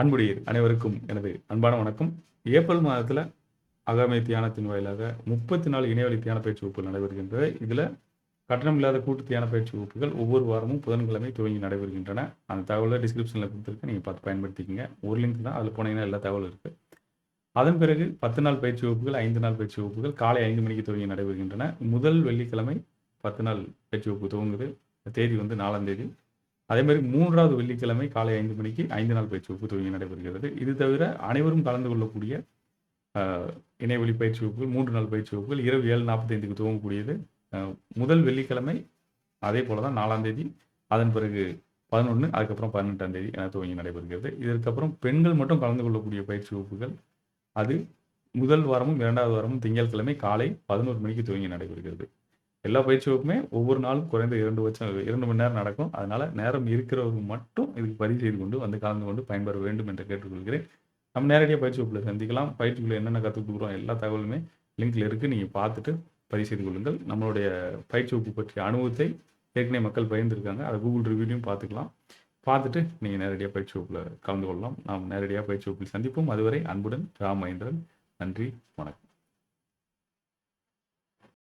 அன்புடையீர் அனைவருக்கும் எனது அன்பான வணக்கம். ஏப்ரல் மாதத்தில் அகாமை தியானத்தின் வாயிலாக முப்பத்தி நாலு இணையவழி தியான பயிற்சி வகுப்புகள் நடைபெறுகின்றது இதில் கட்டணமில்லாத கூட்டு தியான பயிற்சி வகுப்புகள் ஒவ்வொரு வாரமும் புதன்கிழமை துவங்கி நடைபெறுகின்றன. அந்த தகவலை டிஸ்கிரிப்ஷனில் கொடுத்துருக்கு நீங்கள் பார்த்து பயன்படுத்திக்கங்க. ஒரு லிங்க் தான் அதில் போனீங்கன்னா எல்லா தகவலும் இருக்குது அதன் பிறகு பத்து நாள் பயிற்சி வகுப்புகள் ஐந்து நாள் பயிற்சி வகுப்புகள் காலை ஐந்து மணிக்கு துவங்கி நடைபெறுகின்றன. முதல் வெள்ளிக்கிழமை பத்து நாள் பயிற்சி வகுப்பு துவங்குது. தேதி வந்து நாலாம் தேதி. அதே மாதிரி மூன்றாவது வெள்ளிக்கிழமை காலை ஐந்து மணிக்கு ஐந்து நாள் பயிற்சி வகுப்பு துவங்கி நடைபெறுகிறது. இது தவிர அனைவரும் கலந்து கொள்ளக்கூடிய இணையவெளி பயிற்சி வகுப்புகள் மூன்று நாள் பயிற்சி வகுப்புகள் இரவு ஏழு நாற்பத்தைந்துக்கு துவங்கக்கூடியது. முதல் வெள்ளிக்கிழமை அதே போல தான் நாலாம் தேதி அதன் பிறகு பதினொன்று அதுக்கப்புறம் பதினெட்டாம் தேதி என துவங்கி நடைபெறுகிறது. இதற்கப்புறம் பெண்கள் மட்டும் கலந்து கொள்ளக்கூடிய பயிற்சி வகுப்புகள் அது முதல் வாரமும் இரண்டாவது வாரமும் திங்கட்கிழமை காலை பதினோரு மணிக்கு துவங்கி நடைபெறுகிறது. எல்லா பயிற்சி வகுப்புமே ஒவ்வொரு நாளும் குறைந்த இரண்டு வருஷம் இரண்டு மணி நேரம் நடக்கும். அதனால நேரம் இருக்கிறவங்க மட்டும் இதுக்கு பதிவு செய்து கொண்டு வந்து கலந்து கொண்டு பயன்பெற வேண்டும் என்று கேட்டுக்கொள்கிறேன். நம்ம நேரடியாக பயிற்சி வகுப்பில் சந்திக்கலாம். பயிற்சிக்குள்ள என்னென்ன கற்றுக் கொடுக்குறோம் எல்லா தகவலுமே லிங்க்ல இருக்கு. நீங்கள் பார்த்துட்டு பதிவு செய்து கொள்ளுங்கள். நம்மளுடைய பயிற்சி வகுப்பு பற்றிய அனுபவத்தை ஏற்கனவே மக்கள் பகிர்ந்துருக்காங்க. அதை கூகுள் ரிவ்யூலையும் பார்த்துக்கலாம். பார்த்துட்டு நீங்கள் நேரடியாக பயிற்சி வகுப்பில் கலந்து கொள்ளலாம். நாம் நேரடியாக பயிற்சி வகுப்பில் சந்திப்போம். அதுவரை அன்புடன் ராம் மகேந்திரன். நன்றி. வணக்கம்.